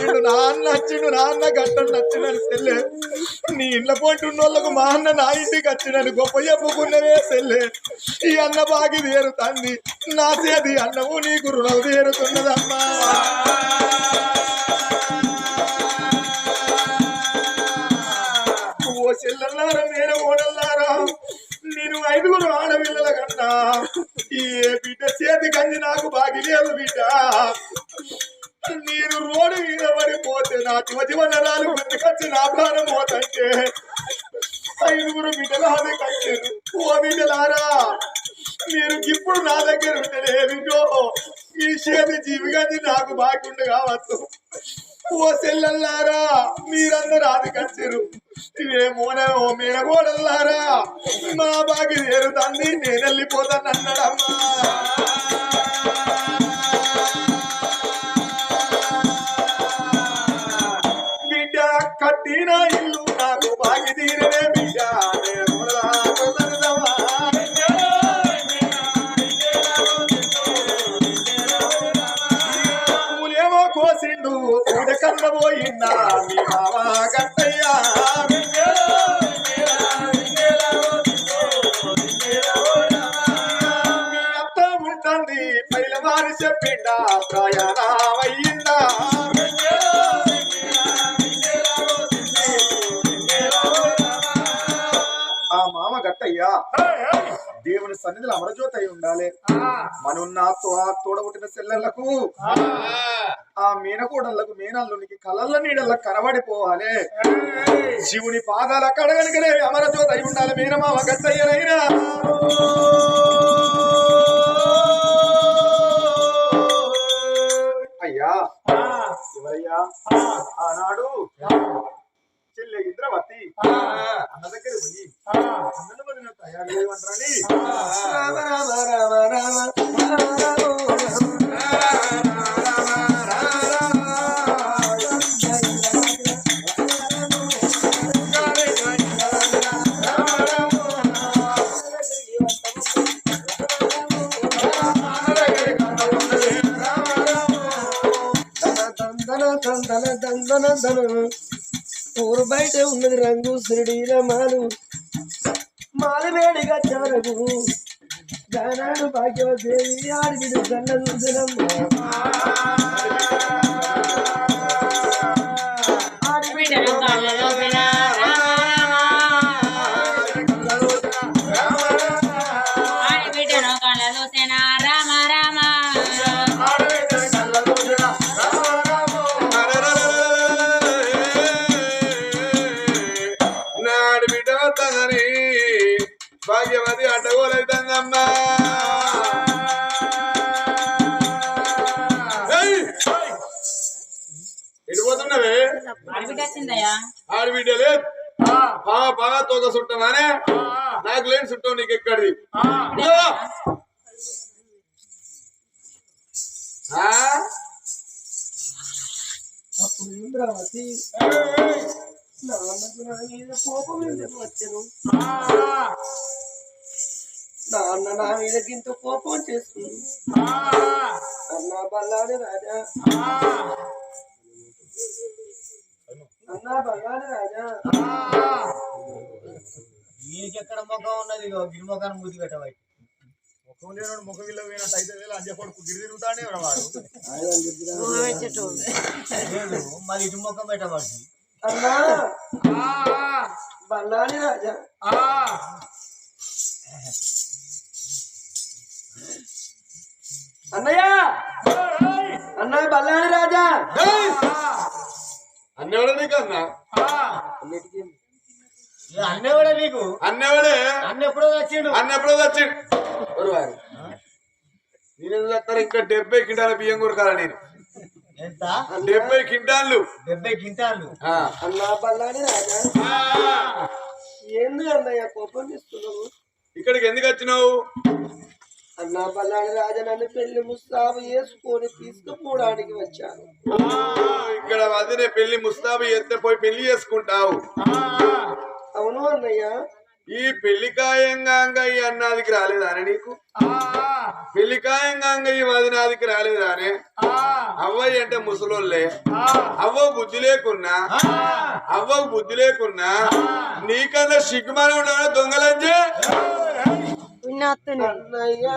నచ్చిండు నాన్న నచ్చిండు వచ్చిండు గట్టడు నచ్చినాను సెల్లే. నీ ఇంట్లో పోటీ ఉన్న వాళ్ళకు మా అన్న నా ఇంటికి వచ్చినాను గొప్ప చెప్పుకున్నవే సెల్లే. ఈ అన్న బాగి తీరుతాంది నా సేది అన్నము నీకు రుణం తీరుతున్నదమ్మా. ఓ చెల్లెల్లారా నేను ఓడల్లారా? నేను ఐదుగురు ఆడపిల్లల కన్నా. ఈ బిడ్డ చేతి కంది నాకు బాగి లేదు బిడ్డ. నీ పోతే నా జీవ నరాలు గుర్తుకొచ్చి నా ప్రాణం పోతంటే. ఐదుగురు బిడ్డలు ఆమె కట్టారు ఓ బిడ్డలారా మీరు ఇప్పుడు నా దగ్గర ఉండలేమిటో బిడ్డో ఈ చేతి జీవిగతి నాకు బాగుండు కావచ్చు ఓ సెల్లల్లారా మీరందరూ ఆది కట్టారు ఇవేమోనో ఓ మా బాగి తీరుతాంది నేను వెళ్ళిపోతాను కట్టిన ఇల్లు నాకు బాగి తీరనే బిడ్డ. పూలేమో కోసిండు పూట కన్న పోయిందా మీ మామ గట్టయ్యా మీ అత్త ఉంటుంది పైల వారి చెప్పిండా ప్రయాణం గట్టయ్యా దేవుని సన్నిధిలో అమరజ్యోతి అయి ఉండాలి మనున్న తోడబుట్టిన సెల్లెళ్ళకు ఆ. మీనకోడళ్ళకు మీనల్లునికి కలల్ల నీడల్ల కనబడిపోవాలి. శివుని పాదాల కడగనకనే అమరజ్యోతి అయి ఉండాలి. మీనమామ గట్టయ్యనైనా అయ్యా ఎవరయ్యా? ఆనాడు చెల్లె ఇంద్రవతి అన్న దగ్గర పోయి. అన్నను వదిలిన తయారు చేయమంటారని. రామ రామ రామ రామ ఊరు బయట ఉన్నది రంగు సిరిడీల మాలు. మాలు వేడిగా చెవరకు దానాడు భాగ్యవదేవి ఆడిపిడు కన్న చూసినమ్మ బిడ్డను ఇంద్రావతి నాన్నకు నా మీద కోపం ఎందుకు వచ్చను నాన్న నా మీద ఇంత కోపం చేస్తుంది. అన్నా బల్లాడు రాజా. అన్నా బల్లాడు రాజా. నీకెక్కడ ముఖం ఉన్నది గిరిమొఖాన్ని గిరి ముఖాన్ని ముద్దు పెట్టవాలి లేనోడు ముఖం ఇల్ల పోయినట్టు అయితే అంజ కొడుకు గిరి తిరుగుతానే వాడు మరి ఇటు ముఖం పెట్టబడి అన్నా బల్లాడి రాజా. అన్నయ్య! అన్న బల్లాడి రాజా. అన్నవాడే నీకు అన్న? అన్న కూడా నీకు? అన్నవాడే? అన్న ఎప్పుడో వచ్చిండు అన్న ఎప్పుడో వచ్చి నేను ఎందుకు చెప్తారు ఇంకా డెబ్బై కింటాల బియ్యం కొరకాల నేను? డెబ్బై కింటాళ్ళు డెబ్బై గింటాలు ఆ. అన్న బల్లాడి రాజా ఏంది అన్నయ్య కోపం చేస్తున్నావు? ఇక్కడికి ఎందుకు వచ్చినావు? అన్న బల్లాడి రాజా నన్ను పెళ్ళి ముస్తాబు వేసుకొని తీసుకుపోవడానికి వచ్చాను. ఇక్కడ వదిలే పెళ్ళి ముస్తాబు ఎత్తే పోయి పెళ్ళి చేసుకుంటావు. అవును అన్నయ్య. ఈ పెళ్ళికాయంగా అంగయ్య అన్నాదికి రాలేదానే నీకు? పెళ్ళికాయంగా అంగయ్య వదినాదికి రాలేదానే? అవ్వయ్య అంటే ముసలోళ్ళే. అవ్వ బుద్ధి లేకున్నా? అవ్వకు బుద్ధి లేకున్నా? నీకన్నా సిగ్గుమాన ఉండవా దొంగలంజే అన్నయ్యా.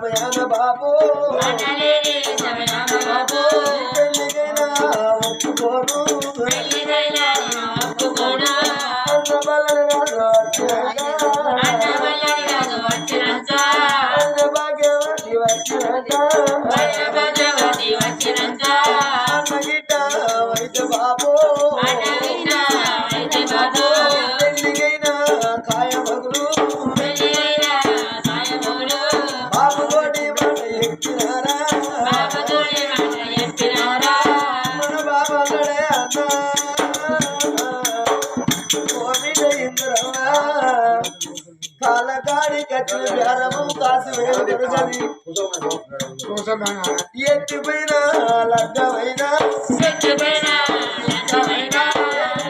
సమయాన బాబు. పెళ్ళికైనా ఒప్పుకోను. బేరము కాసు వేలు దొరకది ఎత్తిపోయిన లగ్గమైనా ఎల్లగైనా కాలువైనా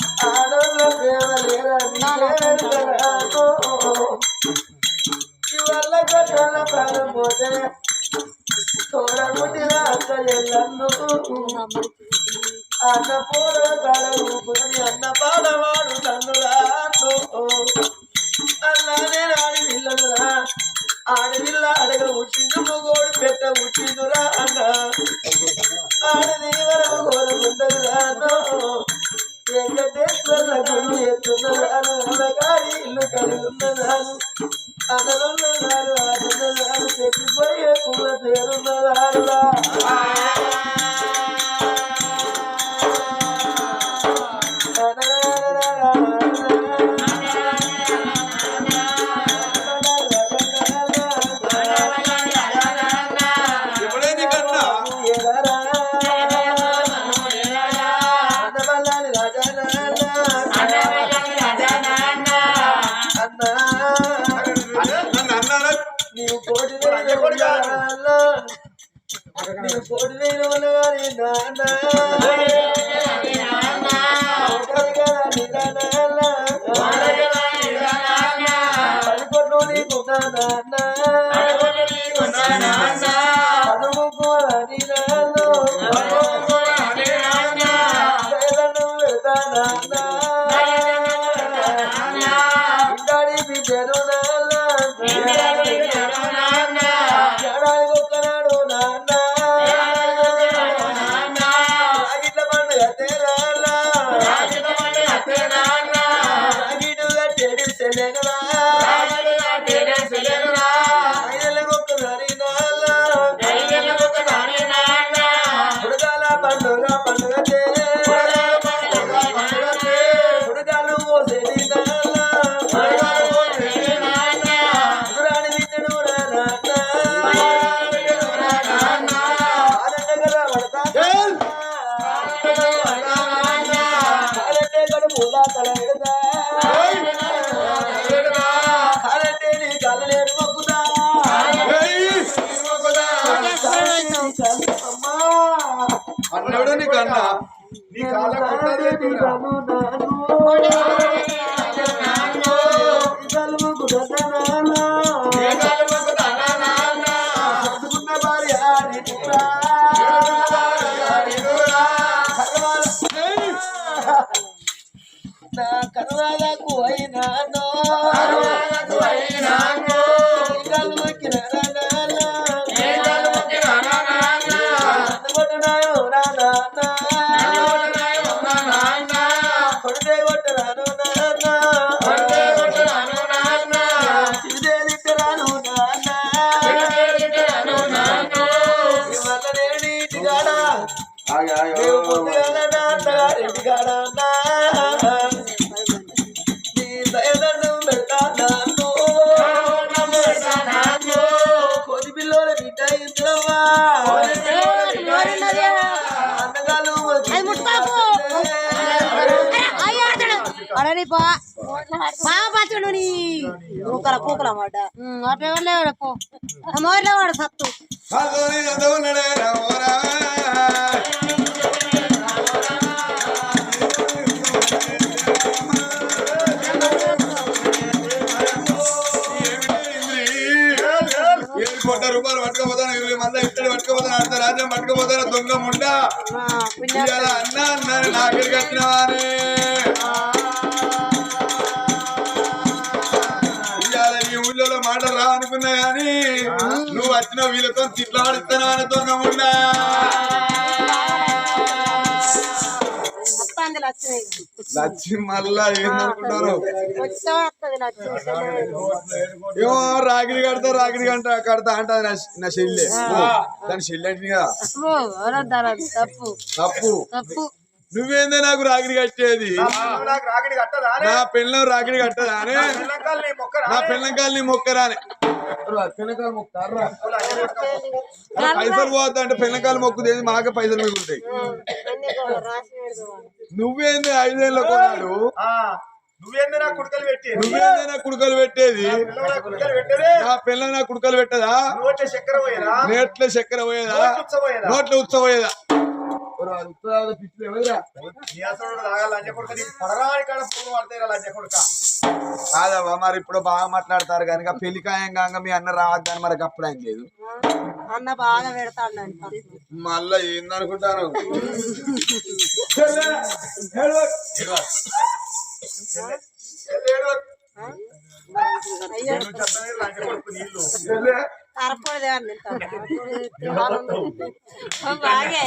పుట్టి ఎక్కి నోని ఇల్లు. పుడిది కొట్టము రానుగలరా. సాటి ఎవరు అన్న పూల కళ ఊపుకొని అన్న ఆడవిల్ల అడగ ఉట్టింది మొగోడు పెట్ట ఉట్టిందురా అన్న ఆడది వరకు వెంకటేశ్వర గుడి ఎత్తున్నదాను అన్నగారి ఇల్లు కలిగి ఉన్నదాను కోటి వేలు ఉన్నవాళ్ళ. నీవు నాన్న. ఒక్కరిగా నీ నాన్న. నాన్న. అన్నోడు నీ కన్నా నీ కాళ్ళ అడని పా బాగా పచ్చడు నీ పూకల పూకల మాట అటు ఎవరు లేవాడు పో మోర్లో వాడు సత్తు అదోని అదోనడే రావోరా. ఏడు కోట్ల రూపాయలు పట్టుకపోతాను ఇరవై మంది ఇత్తడి పట్టుకపోతాను అర్ధ రాజ్యం పట్టుకపోతాను దొంగ ముండ ఇవాళ అన్న అన్నారు నాకెళ్ళి కట్టినవానే వచ్చిన వీళ్ళతో తిట్ల పడిస్తాను అని దొంగ ముండ వస్తుంది లక్ష్మి లచ్చి మళ్ళా లక్ష్మి ఏమో రాగిడి కడతా రాగిడి గంట కడతా అంటది నా చెల్లె. దాని చెల్లె అంటే కదా. తప్పు. తప్పు. నువ్వేందే నాకు రాగిడి కట్టేది? నాకు రాగిడి కట్టదా నా పెళ్ళం రాగిడి కట్టదా అని పిల్లకాయలు నీ మొక్క నా పెళ్ళం కాలు నీ మొక్కరాని పైసలు పోతా అంటే పెళ్ళకాలు మొక్కుదేది మాకే పైసలు మిగులుతాయి. నువ్వేంది ఐదేళ్ళ కొన్నాడు? ఆ, నువ్వేంది నా కుడుకలు పెట్టేది? పిల్లలు నా కుడుకలు పెట్టదే? నా పెళ్ళం నా కుడుకలు పెట్టదా? నోట్ల చక్కెర పోయేదా? నేట్ల చక్కెర పోయేదా? నోట్ల ఉత్సవోయేదా కాదవ్వా మరి ఇప్పుడు బాగా మాట్లాడతారు కనుక పెళ్ళి ఖాయంగా మీ అన్న రావద్దని మరి అప్పుడు ఆయన లేదు అన్న బాగా పెడతాడు మళ్ళా ఏందనుకుంటాను అయ్యో అని బాగే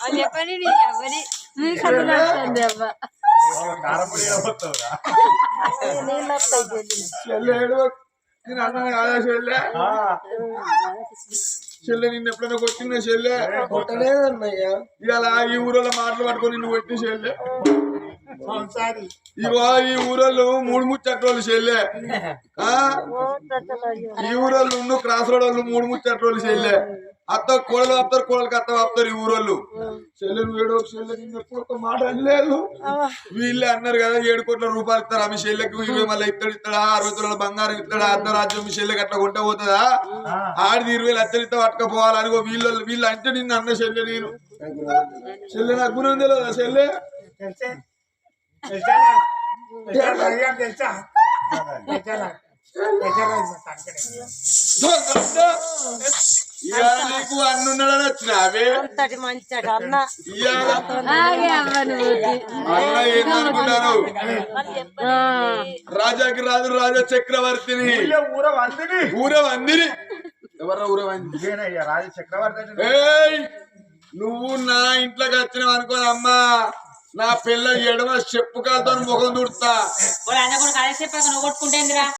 అని నీ చెల్లి చెల్లె ఏడవ నేను అన్నాను కాదా చెల్లె? ఆ, చెల్లె నిన్ను ఎప్పుడైనా కొట్టిన చెల్లె? కొట్టలేదన్నయ్యా. ఇవాళ ఈ ఊరిలో మాటలు పట్టుకొని నువ్వు కొట్టి చెల్లె. సంసారి. ఇగో ఈ ఊరోళ్ళు మూడు ముచ్చట్రోళ్ళు చెల్లె. ఆ? ఈ ఊరోళ్ళు ఉన్న క్రాస్ రోడ్ వాళ్ళు మూడు ముచ్చట్రోళ్ళు చెల్లె. అత్త కోడలు ఆపుతారు కోడలకి అత్త ఆపుతారు ఈ ఊరోళ్ళు. చెల్లెలు ఏడు చెల్లె నిన్న ఎప్పుడు ఒక మాట అనలేదు. వీళ్ళే అన్నారు కదా ఏడు కోట్ల రూపాయలు ఇస్తారు ఆమె చెల్లెకి? ఇరవై మళ్ళీ ఇస్తాడు ఇస్తాడా అరవై తులాల బంగారం ఇస్తాడా అర్ధరాజ్యం మీ చెల్లెకి అట్లా కొంటే పోతుందా? ఆడిది ఇరవై లక్షలు ఇస్తే పట్టుకపోవాలి అనుకో వీళ్ళు వీళ్ళు అంటే నిన్ను అన్న చెల్లె నేను. చెల్లె నాకు గుణం తెలియదా చెల్లె? తెలుసే నీకు అన్నున్నాడని వచ్చినావే అంతటి మంచట అన్న. రాజాకి రాజు రాజా చక్రవర్తిని. ఊళ్ళో ఊర వందిని ఊర వందిని ఎవరు ఊర వంది ఇదేనయ్యా రాజు చక్రవర్తి నువ్వు నా ఇంట్లోకి వచ్చినావు అనుకో అమ్మా. నా పిల్ల ఎడమ చెప్పు కాదు ముఖం తుడతా